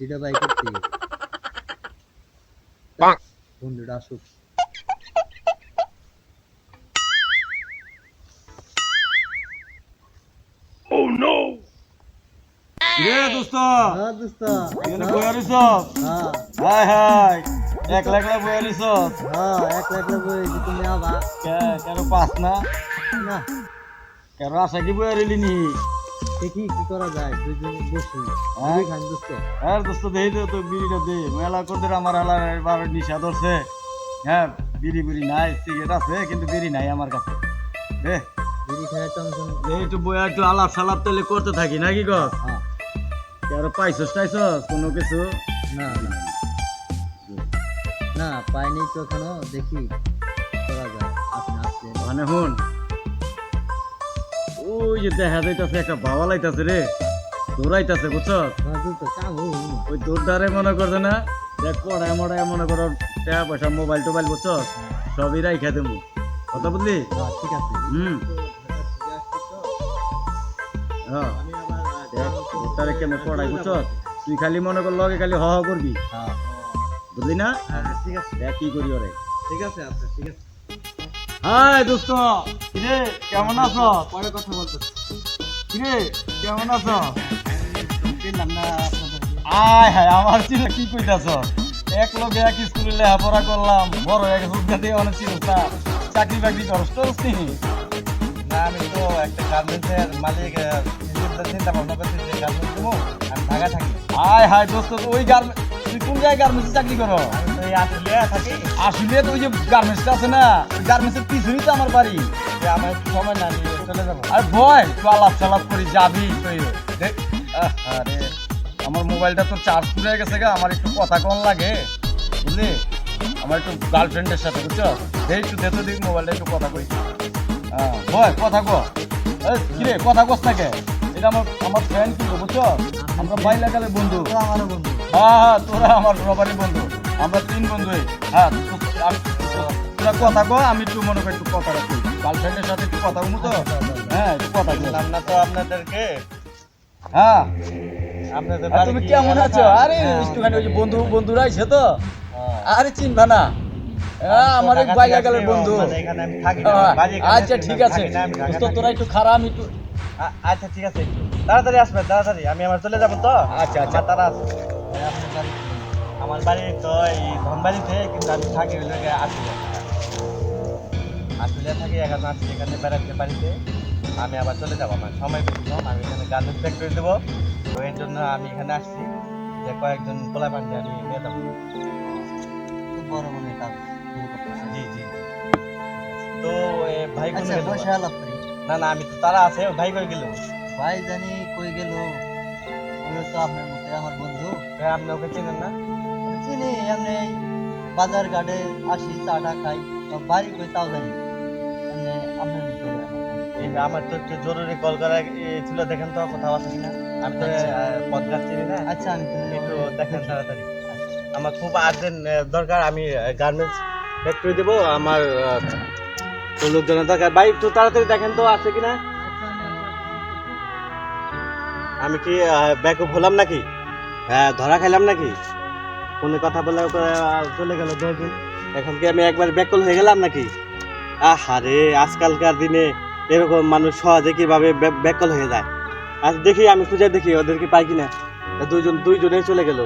বুদ্ধিটা বাই করতে বন্ধুটা আসুক। রে দোস্ত? হ্যাঁ দোস্ত। এখানে বইয়া রইছ হ্যাঁ। Hi hi. এক লাখ লাখ বইয়া রইছ হ্যাঁ এক লাখ লাখ তুমি আবা কেন পাস না? না। কেন আশা কি বইয়া রইলি নি? দেখি কি করা যায় দুজন বসি। হ্যাঁ? খান দোস্ত। আর দোস্ত দেই তো বিড়িটা দে। মেলা করে আমার আলার এবার নিশা ধরছে। হ্যাঁ বিড়ি বিড়ি নাই সিগারেট আছে কিন্তু বিড়ি নাই আমার কাছে। দে। বিড়ি খায় টমটম দে একটু বইয়া একটু আলাপ সালাপ তাহলে করতে থাকি নাকি গছ হ্যাঁ। আর পাইছস টাইছস? কোনো কিছু? না না না। পাইনি তো এখনও দেখি করা যায়। আপনি আসছেন মানে হুন ওই যে দেখা যাইতাছে একটা বাবা লাইতাছে রে। দৌড়াইতাছে হ্যাঁ হো ওই দৌড়দারে মনে করছে না দেখ পড়ায় মড়ায় মনে করো টাকা পয়সা মোবাইল টোবাইল বুঝছস সবই রাইখা দেবো। কথা বুঝলি? হ্যাঁ। ঠিক আছে হুম হ্যাঁ কেমন পড়াই বুঝছস তুই খালি মনে কর লগে খালি হ হ করবি। হ্যাঁ। বুঝলি না? হ্যাঁ ঠিক আছে। দেখ কি করি ওরে। ঠিক আছে আচ্ছা ঠিক আছে। হাই দোস্ত। কিরে, কেমন আছো? পরে কথা বলতে। কিরে, কেমন আছো? আয় হায় আমার ছিল কি কইতাছ? এক লগে এক স্কুলে লেখাপড়া করলাম, বড় এক সুবিধাতে অনেক ছিল চাকরি বাকরি করস তো না, আমি তো একটা গার্মেন্টসের মালিক চিন্তা ভাবনা করছি যে গার্মেন্টস আমি ঢাকা থাকি। আয় হায় দোস্ত, ওই গার্মেন্ট কোন জায়গায় গার্মেন্টসে চাকরি করো? এই আসলে তো ওই যে গার্মেন্টসটা আছে না গার্মেন্টসের পিছনেই তো আমার বাড়ি। আমার একটু সময় না চলে যাব। আর ভয় একটু আলাপ চালাপ করি যাবি? তুই দেখ আরে আমার মোবাইলটা তো চার্জ ফুরে গেছে গা আমার একটু কথা কম লাগে বুঝলি? আমার একটু গার্লফ্রেন্ডের সাথে বুঝছ? দে একটু দে তো দিক মোবাইলটা একটু কথা কই। হ্যাঁ ভয় কথা কো। এই, কিরে কথা কস থাকে এটা আমার আমার ফ্রেন্ড কিন্তু বুঝছ? আমরা বাইলা গেলে বন্ধু। আমারও বন্ধু। হ্যাঁ হ্যাঁ তোরা আমার সবারই বন্ধু। আমরা তিন বন্ধু হ্যাঁ তোরা কথা কো আমি একটু মনে করি একটু কথা রাখি। গার্লফ্রেন্ডের সাথে একটু কথা বলব তো? হ্যাঁ একটু কথা বললাম না তো আপনাদেরকে হ্যাঁ। তুমি কেমন আছো? আরে একটুখানি ওই যে বন্ধু বন্ধুরা আইছে তো? হ্যাঁ। আরে চিনবা না। আমার এক ঢাকা গেলের বন্ধু। হ্যাঁ, আচ্ছা ঠিক আছে। তোরা একটু খারাপ আমি একটু আচ্ছা ঠিক আছে। তাড়াতাড়ি আসবেন তাড়াতাড়ি। আমি আমার চলে যাব তো? আচ্ছা, আচ্ছা। তারা আছে। আমার বাড়ি তো এই ধনবাড়িতে কিন্তু আমি থাকি ওই জায়গায় আসলে আসলে থাকি এখন আসছি এখানে বেড়াতে বাড়িতে। আমি আবার চলে যাব আমার সময় বেশি কম আমি এখানে গার্মেন্টস ফ্যাক্টরি দেবো। তো এর জন্য আমি এখানে আসছি যে কয়েকজন পোলা পান্ডে আমি নিয়ে যাব। খুব বড় মনে কাজ জি জি। তো ভাই কোন আচ্ছা বসে আলাপ করি না না আমি তো তারা আছে ভাই কই গেল? ভাই জানি কই গেল। ওগুলো তো আপনার মতে আমার বন্ধু। এ, আপনি ওকে চেনেন না? আমি চিনি এমনি বাজার ঘাটে আসি চাটা খাই বাড়ি কই তাও জানি এমনি আপনার আমার তো একটু জরুরি কল করা ছিল দেখেন তো কোথাও আছে কিনা আমি তো আচ্ছা। পদঘাট চিনি না। আচ্ছা আমি একটু দেখেন তাড়াতাড়ি। আচ্ছা। আমার খুব আর্জেন্ট দরকার আমি গার্মেন্টস ফ্যাক্টরি দেবো। আমার লোকজনের দরকার। ভাই একটু তাড়াতাড়ি দেখেন তো আছে কিনা? আমি কি ব্যাকআপ হলাম নাকি? হ্যাঁ ধরা খাইলাম নাকি? ফোনে কথা বলে চলে গেল দশজন এখন কি আমি একবার ব্যাকল হয়ে গেলাম নাকি? আহারে আজকালকার দিনে এরকম মানুষ সহজে কীভাবে ব্যাকল হয়ে যায়? আজ দেখি, আমি খুঁজে দেখি ওদেরকে পাই কিনা। দুজন দুইজন চলে গেল।